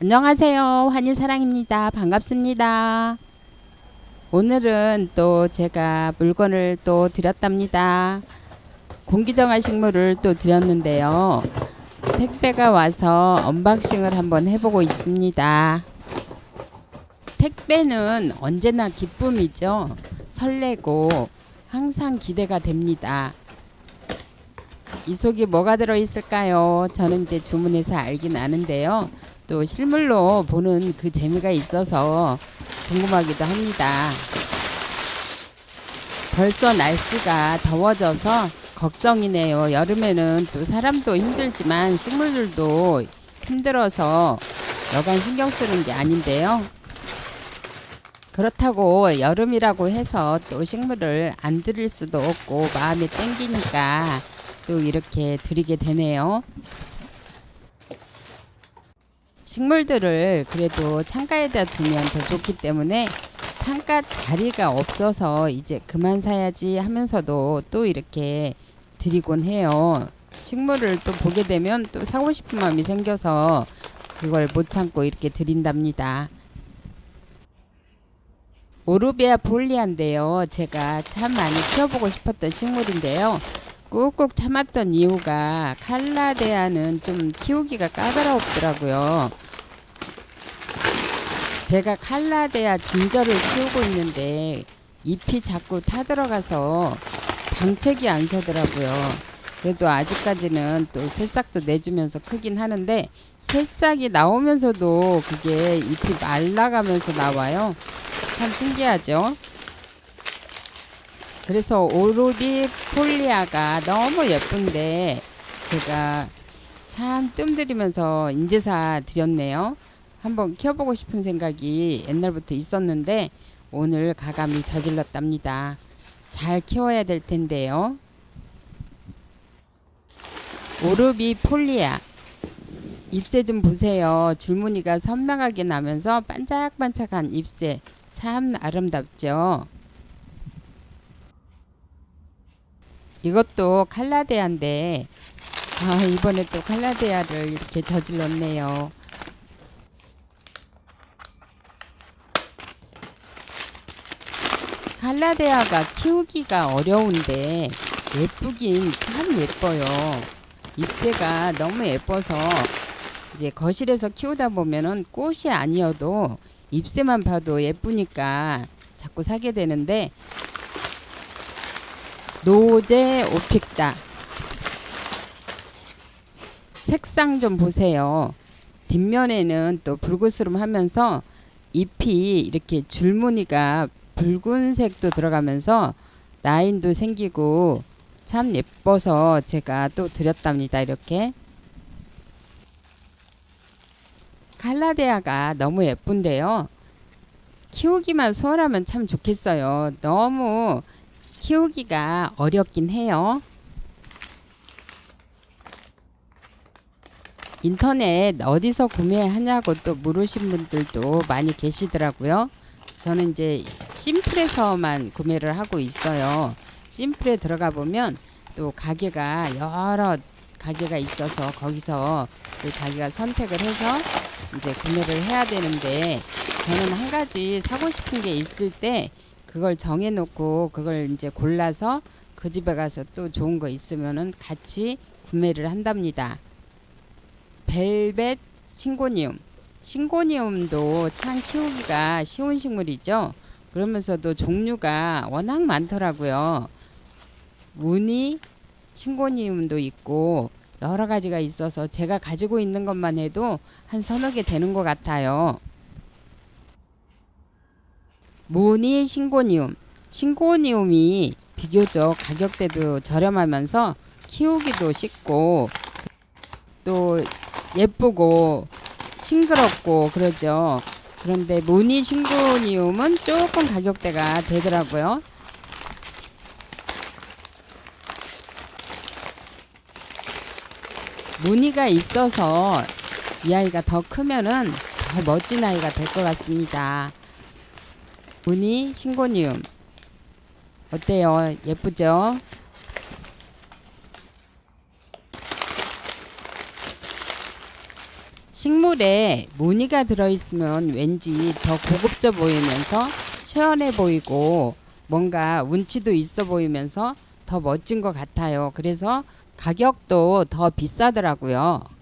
안녕하세요. 한일사랑입니다. 반갑습니다. 오늘은 또 제가 물건을 또 드렸답니다. 공기정화 식물을 또 드렸는데요. 택배가 와서 언박싱을 한번 해보고 있습니다. 택배는 언제나 기쁨이죠. 설레고 항상 기대가 됩니다. 이 속에 뭐가 들어있을까요? 저는 이제 주문해서 알긴 아는데요. 또 실물로 보는 그 재미가 있어서 궁금하기도 합니다. 벌써 날씨가 더워져서 걱정이네요. 여름에는 또 사람도 힘들지만 식물들도 힘들어서 여간 신경 쓰는 게 아닌데요. 그렇다고 여름이라고 해서 또 식물을 안 드릴 수도 없고 마음에 땡기니까 또 이렇게 드리게 되네요. 식물들을 그래도 창가에다 두면 더 좋기 때문에 창가 자리가 없어서 이제 그만 사야지 하면서도 또 이렇게 드리곤 해요. 식물을 또 보게 되면 또 사고 싶은 마음이 생겨서 그걸 못 참고 이렇게 드린답니다. 오르비아 폴리아인데요. 제가 참 많이 키워보고 싶었던 식물인데요. 꾹꾹 참았던 이유가 칼라데아는 좀 키우기가 까다롭더라고요. 제가 칼라데아 진저를 키우고 있는데 잎이 자꾸 타들어가서 방책이 안 서더라고요. 그래도 아직까지는 또 새싹도 내주면서 크긴 하는데 새싹이 나오면서도 그게 잎이 말라가면서 나와요. 참 신기하죠? 그래서 오로비 폴리아가 너무 예쁜데 제가 참 뜸들이면서 인제사 드렸네요. 한번 키워보고 싶은 생각이 옛날부터 있었는데 오늘 가감히 저질렀답니다. 잘 키워야 될 텐데요. 오르비 폴리아 잎새 좀 보세요. 줄무늬가 선명하게 나면서 반짝반짝한 잎새 참 아름답죠. 이것도 칼라데아인데 아, 이번에 또 칼라데아를 이렇게 저질렀네요. 칼라데아가 키우기가 어려운데 예쁘긴 참 예뻐요. 잎새가 너무 예뻐서 이제 거실에서 키우다 보면은 꽃이 아니어도 잎새만 봐도 예쁘니까 자꾸 사게 되는데 노제 오픽다 색상 좀 보세요. 뒷면에는 또 붉으스름 하면서 잎이 이렇게 줄무늬가 붉은색도 들어가면서 라인도 생기고 참 예뻐서 제가 또 드렸답니다. 이렇게 칼라데아가 너무 예쁜데요. 키우기만 수월하면 참 좋겠어요. 너무 키우기가 어렵긴 해요. 인터넷 어디서 구매하냐고 또 물으신 분들도 많이 계시더라고요. 저는 이제 심플에서만 구매를 하고 있어요. 심플에 들어가 보면 또 가게가 여러 가게가 있어서 거기서 또 자기가 선택을 해서 이제 구매를 해야 되는데 저는 한 가지 사고 싶은 게 있을 때 그걸 정해놓고 그걸 이제 골라서 그 집에 가서 또 좋은 거 있으면은 같이 구매를 한답니다. 벨벳 신고니움. 신고니움도 참 키우기가 쉬운 식물이죠. 그러면서도 종류가 워낙 많더라고요. 무늬 신고니움도 있고 여러 가지가 있어서 제가 가지고 있는 것만 해도 한 서너 개 되는 것 같아요. 무늬 신고니움. 신고니움이 비교적 가격대도 저렴하면서 키우기도 쉽고 또 예쁘고 싱그럽고 그러죠. 그런데 무늬 신고니움은 조금 가격대가 되더라고요. 무늬가 있어서 이 아이가 더 크면은 더 멋진 아이가 될 것 같습니다. 무늬 신고니움 어때요? 예쁘죠? 식물에 무늬가 들어있으면 왠지 더 고급져 보이면서 시원해 보이고 뭔가 운치도 있어 보이면서 더 멋진 것 같아요. 그래서 가격도 더 비싸더라고요.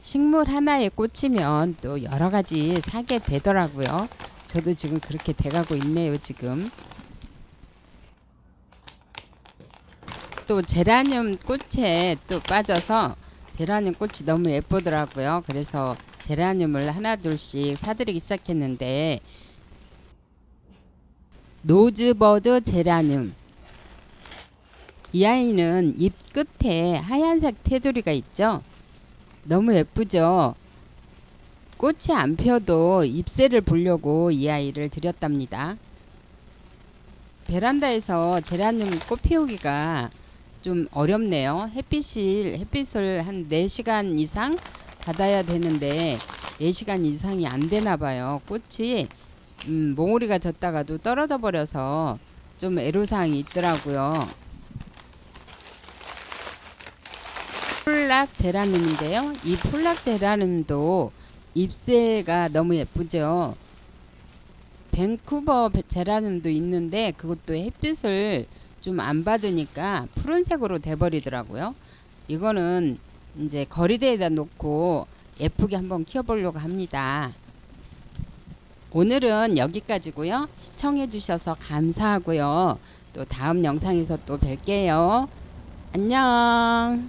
식물 하나에 꽂히면 또 여러 가지 사게 되더라고요. 저도 지금 그렇게 돼가고 있네요, 지금. 또 제라늄 꽃에 또 빠져서 제라늄 꽃이 너무 예쁘더라고요. 그래서 제라늄을 하나 둘씩 사드리기 시작했는데 노즈버드 제라늄 이 아이는 잎 끝에 하얀색 테두리가 있죠. 너무 예쁘죠. 꽃이 안 펴도 잎새를 보려고 이 아이를 들였답니다. 베란다에서 제라늄 꽃 피우기가 좀 어렵네요. 햇빛을 햇빛을 한 4시간 이상 받아야 되는데 4시간 이상이 안 되나 봐요. 꽃이 음, 몽우리가 졌다가도 떨어져 버려서 좀 애로사항이 있더라고요. 폴락 제라늄인데요. 이 폴락 제라늄도 잎새가 너무 예쁘죠. 밴쿠버 베- 제라늄도 있는데 그것도 햇빛을 좀 안 받으니까 푸른색으로 돼버리더라고요. 이거는 이제 거리대에다 놓고 예쁘게 한번 키워보려고 합니다. 오늘은 여기까지고요. 시청해주셔서 감사하고요. 또 다음 영상에서 또 뵐게요. 안녕.